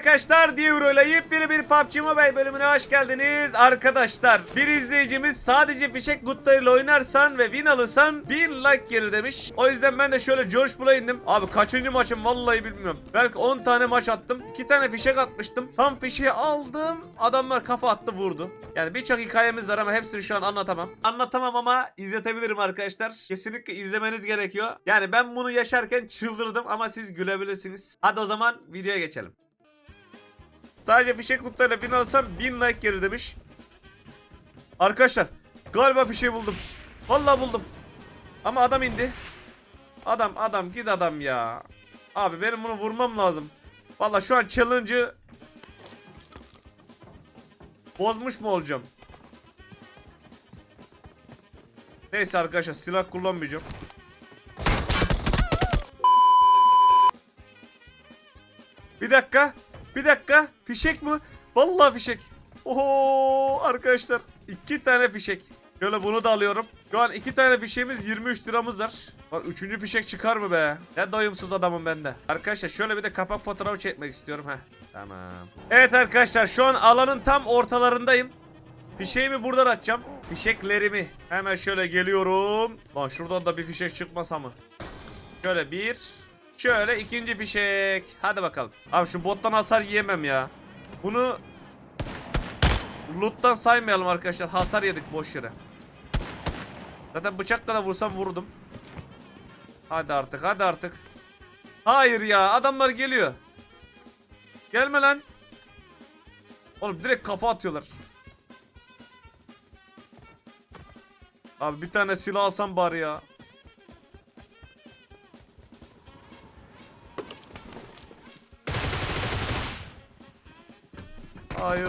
arkadaşlar ile yepyeni bir PUBG Mobile bölümüne hoş geldiniz arkadaşlar. Bir izleyicimiz sadece fişek gutlarıyla oynarsan ve win alırsan 1000 like gelir demiş. O yüzden ben de şöyle George Bull'a indim. Abi kaçıncı maçım vallahi bilmiyorum. Belki 10 tane maç attım. 2 tane fişek atmıştım. Tam fişeği aldım. Adamlar kafa attı vurdu. Yani birçok hikayemiz var ama hepsini şu an anlatamam. Anlatamam ama izletebilirim arkadaşlar. Kesinlikle izlemeniz gerekiyor. Yani ben bunu yaşarken çıldırdım ama siz gülebilirsiniz. Hadi o zaman videoya geçelim. Sadece fişek kutularıyla bin alsam 1000 like gelir demiş. Arkadaşlar galiba fişeği buldum. Vallahi buldum. Ama adam indi. Adam adam git adam ya. Abi benim bunu vurmam lazım. Vallahi şu an challenge'ı bozmuş mu olacağım? Neyse arkadaşlar silah kullanmayacağım. Bir dakika. Bir dakika. Fişek mi? Vallahi fişek. Oho arkadaşlar. iki tane fişek. Şöyle bunu da alıyorum. Şu an iki tane fişeğimiz 23 liramız var. Var üçüncü fişek çıkar mı be? Ne doyumsuz adamım ben de. Arkadaşlar şöyle bir de kapak fotoğrafı çekmek istiyorum. Heh. Tamam. Evet arkadaşlar şu an alanın tam ortalarındayım. Fişeğimi buradan atacağım. Fişeklerimi. Hemen şöyle geliyorum. Lan şuradan da bir fişek çıkmasa mı? Şöyle bir. Şöyle ikinci fişek. Hadi bakalım. Abi şu bottan hasar yiyemem ya. Bunu loot'tan saymayalım arkadaşlar. Hasar yedik boş yere. Zaten bıçakla da vursam vurdum. Hadi artık hadi artık. Hayır ya adamlar geliyor. Gelme lan. Oğlum direkt kafa atıyorlar. Abi bir tane silah alsam bari ya. Hayır.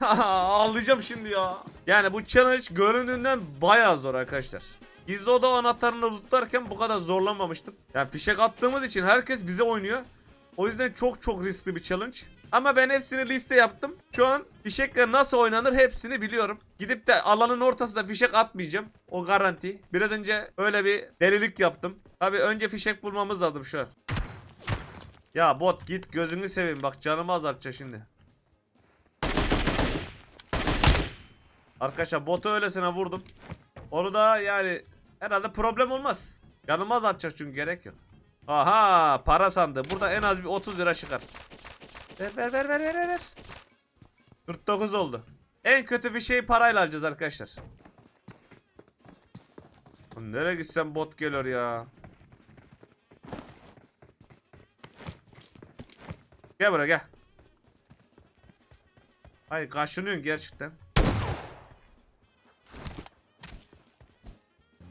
Ağlayacağım şimdi ya. Yani bu challenge göründüğünden bayağı zor arkadaşlar. Gizli oda anahtarını lootlarken bu kadar zorlanmamıştım. Yani fişek attığımız için herkes bize oynuyor. O yüzden çok çok riskli bir challenge. Ama ben hepsini liste yaptım. Şu an fişekle nasıl oynanır hepsini biliyorum. Gidip de alanın ortasında fişek atmayacağım. O garanti. Biraz önce öyle bir delilik yaptım. Tabi önce fişek bulmamız lazım şu. Ya bot git gözünü seveyim bak canımı azaltacak şimdi. Arkadaşlar botu öylesine vurdum. Onu da yani herhalde problem olmaz. Yanıma azaltacak çünkü gerek yok. Aha para sandı. Burada en az bir 30 lira çıkar. Ver ver ver ver ver ver. ver. 49 oldu. En kötü bir şeyi parayla alacağız arkadaşlar. Nereye gitsem bot geliyor ya. Gel buraya gel. Ay kaşınıyorsun gerçekten.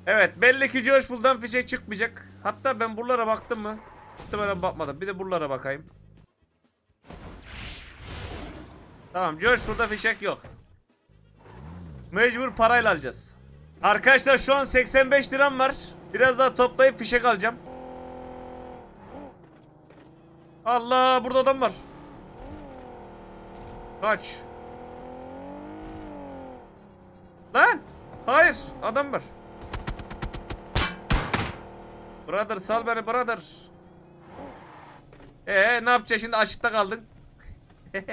Evet belli ki George Bull'dan fişek çıkmayacak. Hatta ben buralara baktım mı? Muhtemelen bakmadım. Bir de buralara bakayım. Tamam George burada fişek yok. Mecbur parayla alacağız. Arkadaşlar şu an 85 liram var. Biraz daha toplayıp fişek alacağım. Allah burada adam var. Kaç. Lan. Hayır adam var. Brother sal beni brother. Ee ne yapacaksın şimdi açıkta kaldın.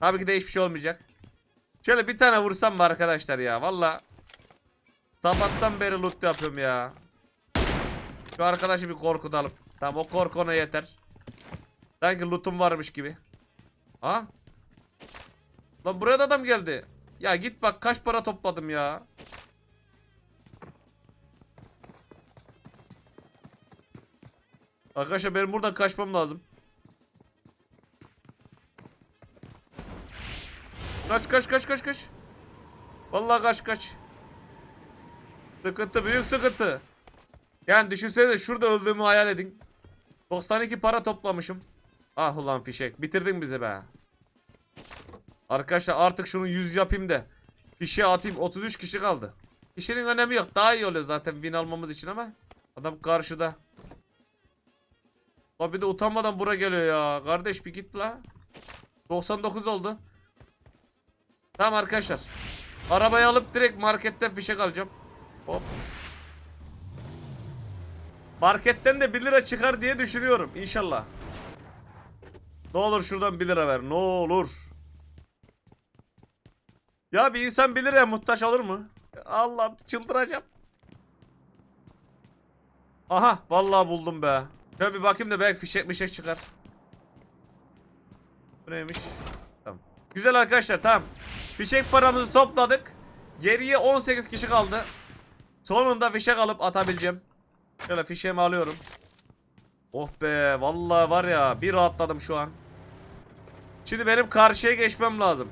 Tabii ki de hiçbir şey olmayacak. Şöyle bir tane vursam mı arkadaşlar ya valla. Sabahtan beri loot yapıyorum ya. Şu arkadaşı bir korkutalım. Tamam o korku ona yeter. Sanki lootum varmış gibi. Ha? Lan buraya da adam geldi. Ya git bak kaç para topladım ya. Arkadaşlar benim buradan kaçmam lazım. Kaç kaç kaç kaç kaç. Vallahi kaç kaç. Sıkıntı büyük sıkıntı. Yani düşünsenize şurada öldüğümü hayal edin. 92 para toplamışım. Ah ulan fişek bitirdin bizi be. Arkadaşlar artık şunu 100 yapayım da. Fişe atayım 33 kişi kaldı. İşinin önemi yok daha iyi oluyor zaten win almamız için ama. Adam karşıda. Abi de utanmadan bura geliyor ya. Kardeş bir git la. 99 oldu. Tamam arkadaşlar. Arabayı alıp direkt marketten fişek alacağım. Hop. Marketten de 1 lira çıkar diye düşünüyorum inşallah. Ne olur şuradan 1 lira ver. Ne olur. Ya bir insan 1 liraya muhtaç olur mu? Allah'ım çıldıracağım. Aha vallahi buldum be. Şöyle bir bakayım da belki fişek mişek çıkar. Bu neymiş? Tamam. Güzel arkadaşlar tamam. Fişek paramızı topladık. Geriye 18 kişi kaldı. Sonunda fişek alıp atabileceğim. Şöyle fişeğimi alıyorum. Oh be vallahi var ya bir rahatladım şu an. Şimdi benim karşıya geçmem lazım.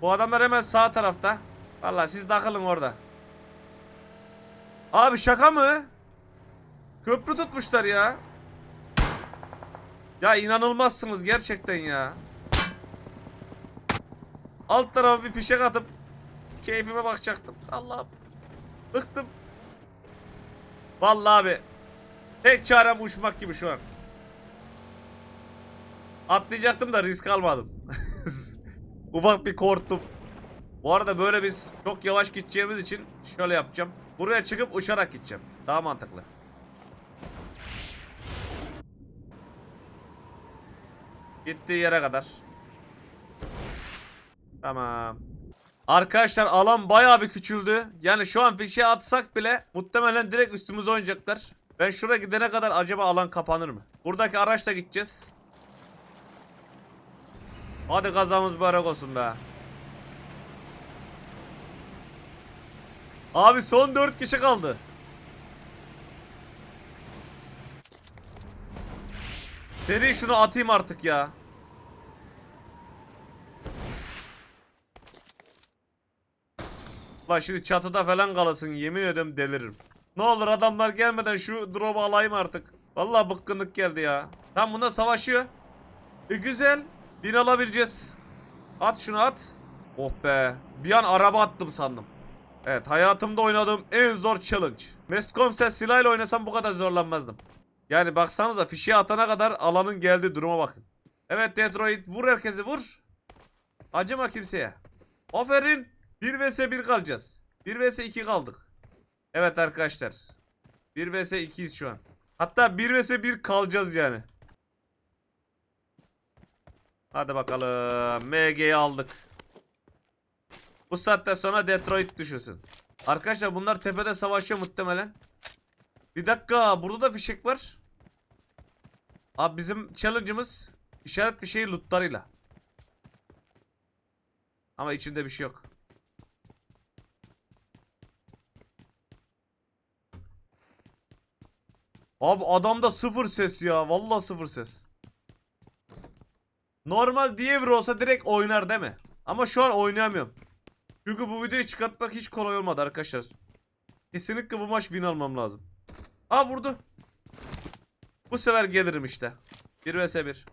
Bu adamlar hemen sağ tarafta. Vallahi siz takılın orada. Abi şaka mı? Köprü tutmuşlar ya. Ya inanılmazsınız gerçekten ya. Alt tarafa bir fişek atıp keyfime bakacaktım. Allah'ım. Bıktım. Vallahi abi. Tek çarem uçmak gibi şu an. Atlayacaktım da risk almadım. Ufak bir korktum. Bu arada böyle biz çok yavaş gideceğimiz için şöyle yapacağım. Buraya çıkıp uçarak gideceğim. Daha mantıklı. Gittiği yere kadar. Tamam. Arkadaşlar alan bayağı bir küçüldü. Yani şu an fişe atsak bile muhtemelen direkt üstümüze oynayacaklar. Ben şuraya gidene kadar acaba alan kapanır mı? Buradaki araçla gideceğiz. Hadi kazamız mübarek olsun be. Abi son 4 kişi kaldı. Seri şunu atayım artık ya. Lan şimdi çatıda falan kalasın yemin ederim deliririm. Ne olur adamlar gelmeden şu drop'u alayım artık. Vallahi bıkkınlık geldi ya. Tam bunda savaşıyor. E güzel. Bin alabileceğiz. At şunu at. Oh be. Bir an araba attım sandım. Evet hayatımda oynadığım en zor challenge. Mesut Komiser silahıyla oynasam bu kadar zorlanmazdım. Yani baksanıza fişeği atana kadar alanın geldiği duruma bakın. Evet Detroit vur herkesi vur. Acıma kimseye. Aferin. 1 vs 1 kalacağız. 1 vs 2 kaldık. Evet arkadaşlar. 1 vs 2'yiz şu an. Hatta 1 vs 1 kalacağız yani. Hadi bakalım. MG'yi aldık. Bu saatten sonra Detroit düşünsün. Arkadaşlar bunlar tepede savaşıyor muhtemelen. Bir dakika burada da fişek var. Abi bizim challenge'ımız işaret fişeği lootlarıyla. Ama içinde bir şey yok. Abi adamda sıfır ses ya. Vallahi sıfır ses. Normal Dievro olsa direkt oynar değil mi? Ama şu an oynayamıyorum. Çünkü bu videoyu çıkartmak hiç kolay olmadı arkadaşlar. Kesinlikle bu maç win almam lazım. Aa vurdu. Bu sefer gelirim işte. 1 vs 1.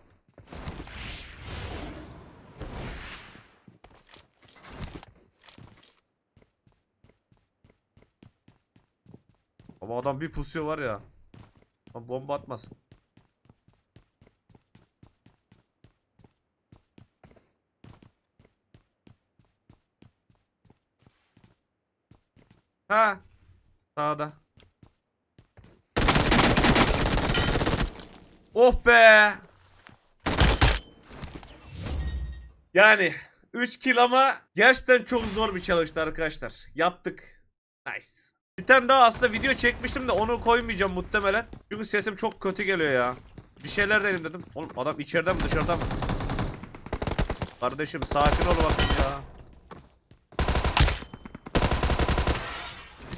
Ama adam bir pusuyor var ya. Lan Bomba atmasın. Ha. Sağda. Oh be. Yani 3 kill ama gerçekten çok zor bir çalıştı arkadaşlar. Yaptık. Nice. Bir tane daha aslında video çekmiştim de onu koymayacağım muhtemelen. Çünkü sesim çok kötü geliyor ya. Bir şeyler dedim dedim. Oğlum adam içeride mi dışarıda mı? Kardeşim sakin ol bakın ya.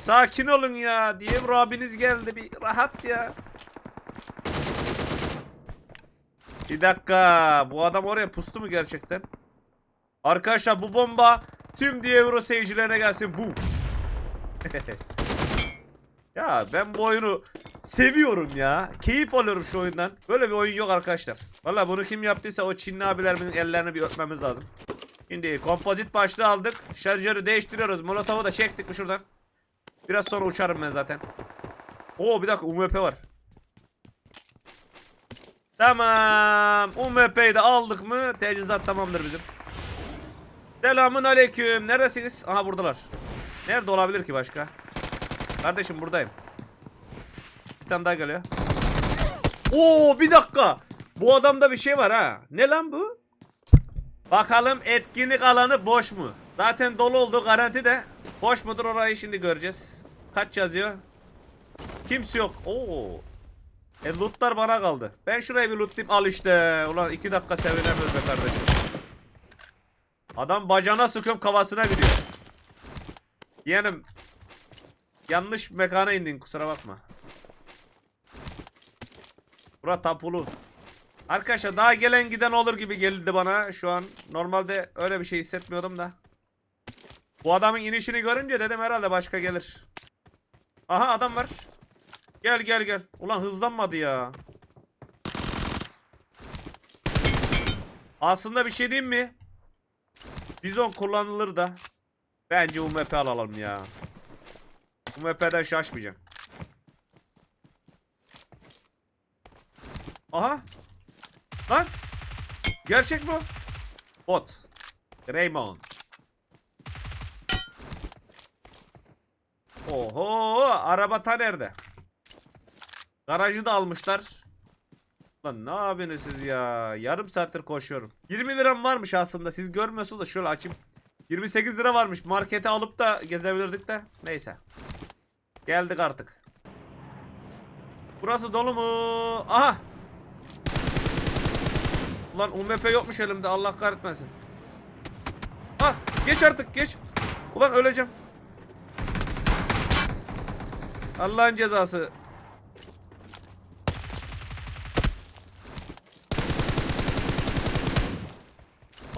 Sakin olun ya. Diye abiniz geldi bir rahat ya. Bir dakika. Bu adam oraya pustu mu gerçekten? Arkadaşlar bu bomba tüm Dievro seyircilerine gelsin. Bu. ya ben bu oyunu seviyorum ya. Keyif alıyorum şu oyundan. Böyle bir oyun yok arkadaşlar. Valla bunu kim yaptıysa o Çinli abilerimizin ellerini bir öpmemiz lazım. Şimdi kompozit başlığı aldık. Şarjörü değiştiriyoruz. Molotov'u da çektik mi şuradan? Biraz sonra uçarım ben zaten. Oo bir dakika UMP var. Tamam. UMP'yi de aldık mı? Teçhizat tamamdır bizim. Selamun aleyküm. Neredesiniz? Aha buradalar. Nerede olabilir ki başka? Kardeşim buradayım. Bir tane daha geliyor. Oo bir dakika. Bu adamda bir şey var ha. Ne lan bu? Bakalım etkinlik alanı boş mu? Zaten dolu oldu garanti de. Boş mudur orayı şimdi göreceğiz. Kaç yazıyor? Kimse yok. Oo. E lootlar bana kaldı. Ben şurayı bir lootlayayım al işte. Ulan iki dakika sevinemiyoruz be kardeşim. Adam bacağına sıkıyorum kafasına gidiyor. Yeğenim. Yanlış mekana indin kusura bakma. Bura tapulu. Arkadaşlar daha gelen giden olur gibi geldi bana şu an. Normalde öyle bir şey hissetmiyordum da. Bu adamın inişini görünce dedim herhalde başka gelir. Aha adam var. Gel gel gel. Ulan hızlanmadı ya. Aslında bir şey diyeyim mi? Bizon kullanılır da. Bence UMP alalım ya. UMP'den şaşmayacağım. Aha. Lan. Gerçek o? Bot. Raymond. Oho, araba ta nerede? Garajı da almışlar. Lan ne yapıyorsunuz siz ya? Yarım saattir koşuyorum. 20 liram varmış aslında. Siz görmüyorsunuz da şöyle açayım. 28 lira varmış. Markete alıp da gezebilirdik de. Neyse. Geldik artık. Burası dolu mu? Aha! Ulan UMP yokmuş elimde. Allah kahretmesin. Ah! Geç artık geç. Ulan öleceğim. Allah'ın cezası.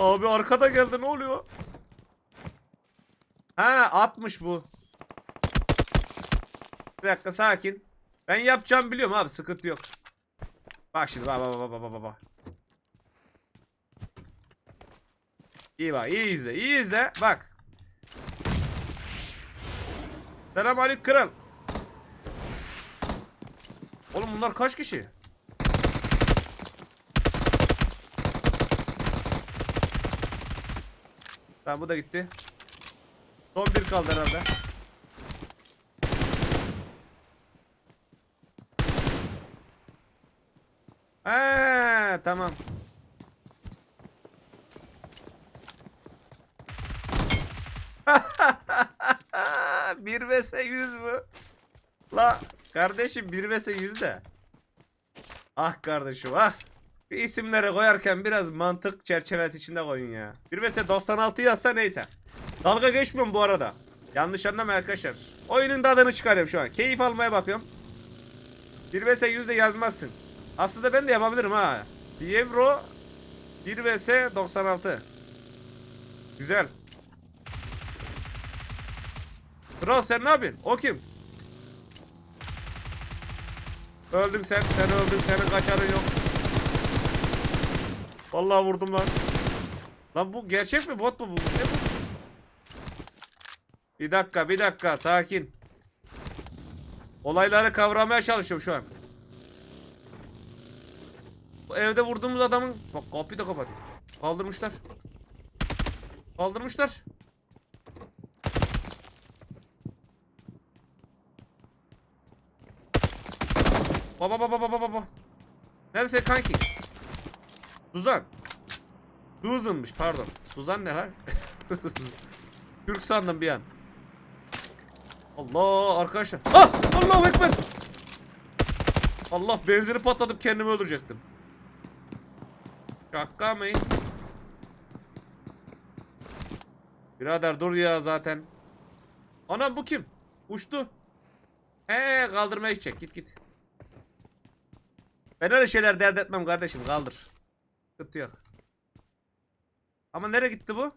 Abi arkada geldi ne oluyor? Ha atmış bu. Bir dakika sakin. Ben yapacağım biliyorum abi sıkıntı yok. Bak şimdi bak bak bak bak bak. İyi bak iyi izle iyi izle bak. Selam aleyküm kral. Oğlum bunlar kaç kişi? Tamam bu da gitti. Son bir kaldı herhalde. He tamam. bir vs 100 mü? La kardeşim bir vs 100 de. Ah kardeşim ah. Bir isimleri koyarken biraz mantık çerçevesi içinde koyun ya. Bir vs 96 yazsa neyse. Dalga geçmiyorum bu arada. Yanlış anlama arkadaşlar. Oyunun tadını çıkarıyorum şu an. Keyif almaya bakıyorum. Bir vs 100 de yazmazsın. Aslında ben de yapabilirim ha. Dievro 1 vs 96. Güzel. Kral sen ne yapıyorsun? O kim? Öldün sen, sen öldün, senin kaçarın yok. Vallahi vurdum lan. Lan bu gerçek mi bot mu bu? Ne bu? Bir dakika, bir dakika, sakin. Olayları kavramaya çalışıyorum şu an. Bu evde vurduğumuz adamın... Bak kapıyı da kapatıyor. Kaldırmışlar. Kaldırmışlar. Baba baba baba baba. Neresi kanki? Suzan. Susan'mış pardon. Suzan ne lan? Türk sandım bir an. Allah arkadaşlar. Ah! Allahu ekber. Allah benzini patlatıp kendimi öldürecektim. Şaka mı? Birader dur ya zaten. Ana bu kim? Uçtu. He kaldırmaya gidecek. Git git. Ben öyle şeyler dert etmem kardeşim. Kaldır. Sıkıntı yok. Ama nereye gitti bu?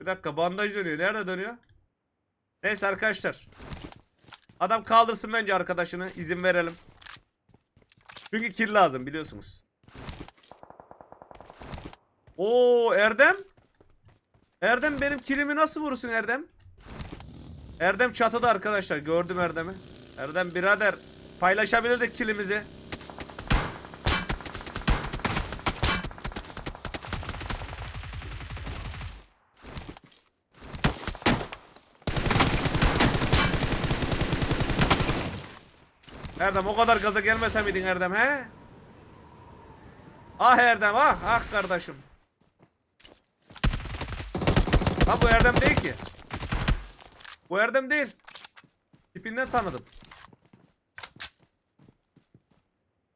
Bir dakika bandaj dönüyor. Nerede dönüyor? Neyse arkadaşlar. Adam kaldırsın bence arkadaşını. izin verelim. Çünkü kill lazım biliyorsunuz. Oo Erdem. Erdem benim kilimi nasıl vurursun Erdem? Erdem çatıda arkadaşlar. Gördüm Erdem'i. Erdem birader paylaşabilirdik kilimizi. Erdem o kadar gaza gelmese miydin Erdem he? Ah Erdem ah ah kardeşim. Ha bu Erdem değil ki. Bu Erdem değil. Tipinden tanıdım.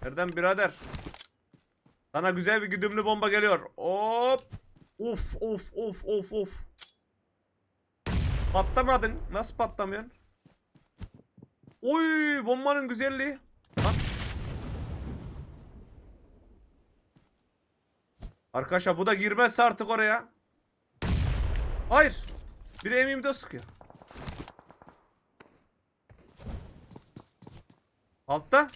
Erdem birader. Sana güzel bir güdümlü bomba geliyor. Hop. Uf uf uf uf uf. Patlamadın. Nasıl patlamıyorsun? Oy bombanın güzelliği. Lan. Arkadaşlar bu da girmezse artık oraya. Hayır. Biri M24 sıkıyor. Altta.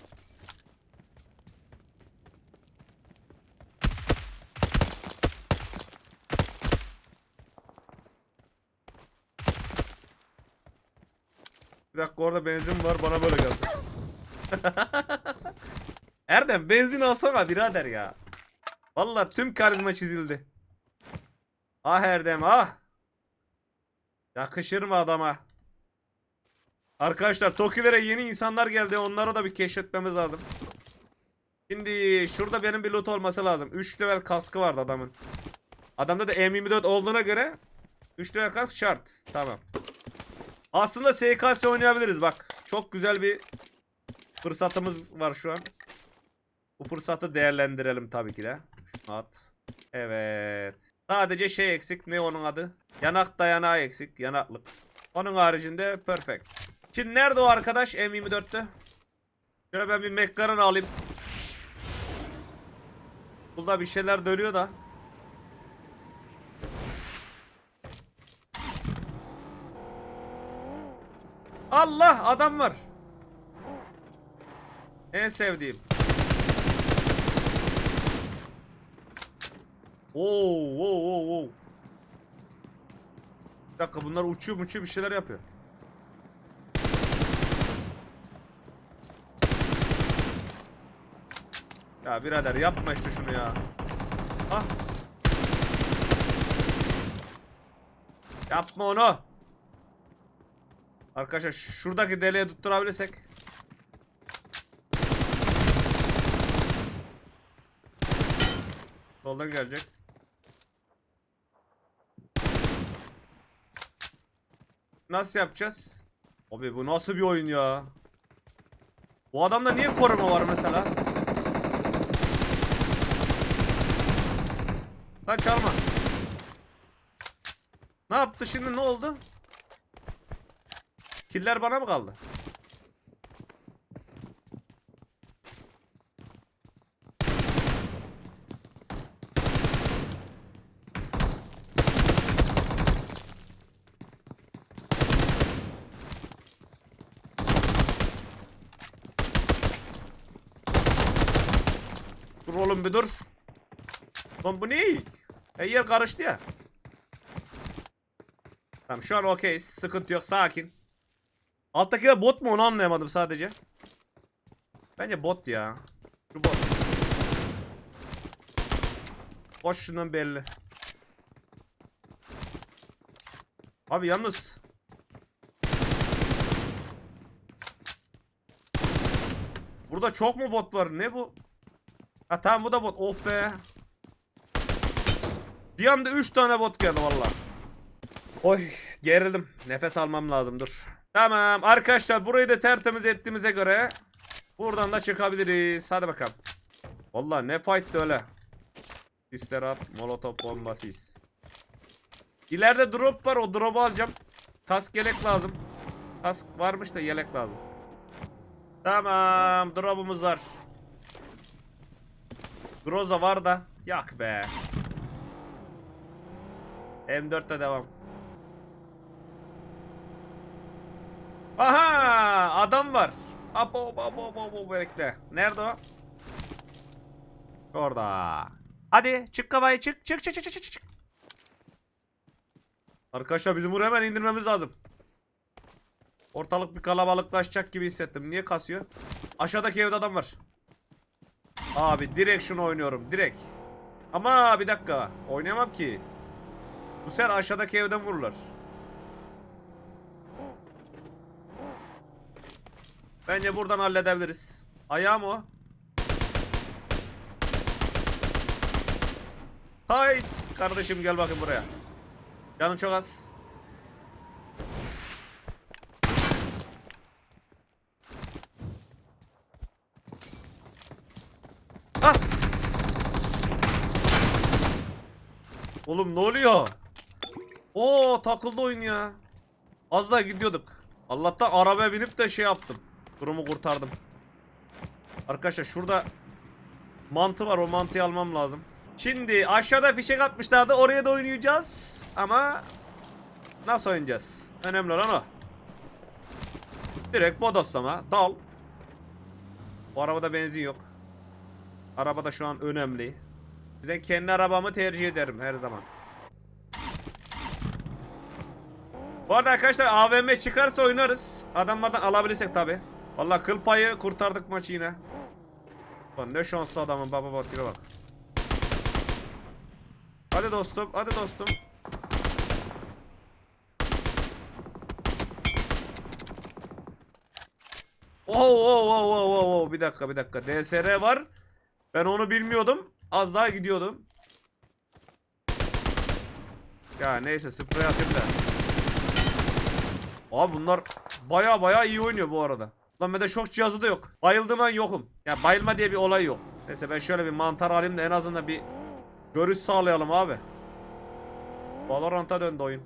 Bir dakika orada benzin var bana böyle geldi. Erdem benzin alsana birader ya. Vallahi tüm karizma çizildi. Ah Erdem ah. Yakışır mı adama? Arkadaşlar Tokilere yeni insanlar geldi. Onları da bir keşfetmemiz lazım. Şimdi şurada benim bir loot olması lazım. 3 level kaskı vardı adamın. Adamda da M24 olduğuna göre 3 level kask şart. Tamam. Aslında SKS oynayabiliriz bak. Çok güzel bir fırsatımız var şu an. Bu fırsatı değerlendirelim tabii ki de. At. Evet. Sadece şey eksik. Ne onun adı? Yanak dayanağı eksik. Yanaklık. Onun haricinde perfect. Şimdi nerede o arkadaş M24'te? Şöyle ben bir mekkarını alayım. Burada bir şeyler dönüyor da. Allah adam var. En sevdiğim. Oo, oo, oo, oo. Bir dakika bunlar uçuyor uçuyor bir şeyler yapıyor. Ya birader yapma işte şunu ya. Ah. Yapma onu. Arkadaşlar şuradaki deliğe tutturabilirsek. Soldan gelecek. Nasıl yapacağız? Abi bu nasıl bir oyun ya? Bu adamda niye koruma var mesela? Lan çalma. Ne yaptı şimdi ne oldu? Killer bana mı kaldı? Dur oğlum bir dur. Lan bu ne? E yer karıştı ya. Tamam şu an okey. Sıkıntı yok. Sakin. Alttaki bot mu onu anlayamadım sadece. Bence bot ya. Şu bot. Boş şundan belli. Abi yalnız. Burada çok mu bot var? Ne bu? Ha tamam bu da bot. Oh be. Bir anda 3 tane bot geldi valla. Oy gerildim. Nefes almam lazım dur. Tamam arkadaşlar burayı da tertemiz ettiğimize göre buradan da çıkabiliriz. Hadi bakalım. Valla ne fight öyle. Sister at molotov bombasıyız. İleride drop var o drop'u alacağım. Kask yelek lazım. Kask varmış da yelek lazım. Tamam drop'umuz var. Groza var da. Yak be. M4'te devam. Aha! Adam var. Apo apo apo apo bekle. Nerede o? Orada. Hadi çık kafayı çık çık çık çık çık çık. Arkadaşlar bizim buraya hemen indirmemiz lazım. Ortalık bir kalabalıklaşacak gibi hissettim. Niye kasıyor? Aşağıdaki evde adam var. Abi direkt şunu oynuyorum. Direkt. Ama bir dakika. Oynayamam ki. Bu sefer aşağıdaki evden vururlar. Bence buradan halledebiliriz. Ayağım o. Hayt kardeşim gel bakayım buraya. Canın çok az. Ah! Oğlum ne oluyor? Oo takıldı oyun ya. Az daha gidiyorduk. Allah'tan arabaya binip de şey yaptım. Durumu kurtardım. Arkadaşlar şurada mantı var. O mantıyı almam lazım. Şimdi aşağıda fişek atmışlardı. Oraya da oynayacağız. Ama nasıl oynayacağız? Önemli olan o. Direkt bodoslama. Dal. Bu arabada benzin yok. Arabada şu an önemli. Bize kendi arabamı tercih ederim her zaman. Bu arada arkadaşlar AVM çıkarsa oynarız. Adamlardan alabilirsek tabi. Vallahi kıl payı kurtardık maçı yine. Lan ne şanslı adamın baba bak tipe bak. Hadi dostum, hadi dostum. Oh oh oh oh oh oh bir dakika bir dakika DSR var. Ben onu bilmiyordum. Az daha gidiyordum. Ya neyse sprey atayım da. Abi bunlar baya baya iyi oynuyor bu arada. Lan bende şok cihazı da yok. Bayıldım an yokum. Ya bayılma diye bir olay yok. Neyse ben şöyle bir mantar alayım da en azından bir görüş sağlayalım abi. Valorant'a döndü oyun.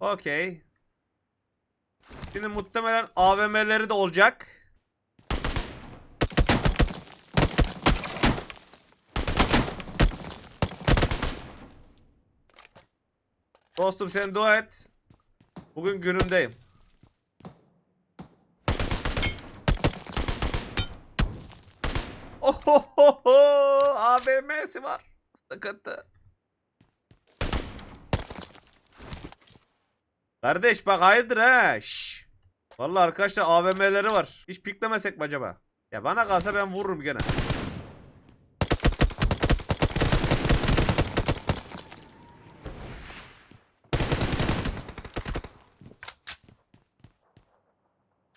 Okey. Şimdi muhtemelen AVM'leri de olacak. Dostum sen dua et. Bugün günümdeyim. Ohohoho! AVM'si var. Sıkıntı. Kardeş bak hayırdır ha. Şş. Vallahi arkadaşlar AVM'leri var. Hiç piklemesek mi acaba? Ya bana kalsa ben vururum gene.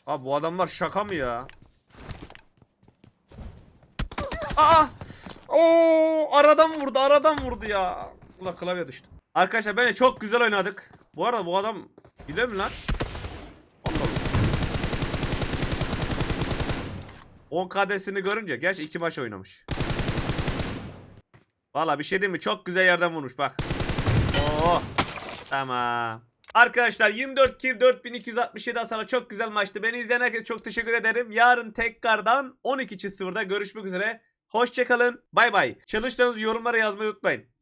Abi bu adamlar şaka mı ya? Aa! Oo! Aradan vurdu, aradan vurdu ya. Ulan klavye düştü. Arkadaşlar bence çok güzel oynadık. Bu arada bu adam biliyor mu lan? Allah Allah. 10 kadesini görünce gerçi iki maç oynamış. Valla bir şey değil mi? Çok güzel yerden vurmuş bak. Oo. Tamam. Arkadaşlar 24 kill 4267 hasarla çok güzel maçtı. Beni izleyen herkese çok teşekkür ederim. Yarın tekrardan 12.0'da görüşmek üzere. Hoşçakalın. Bay bay. Çalıştığınız yorumlara yazmayı unutmayın.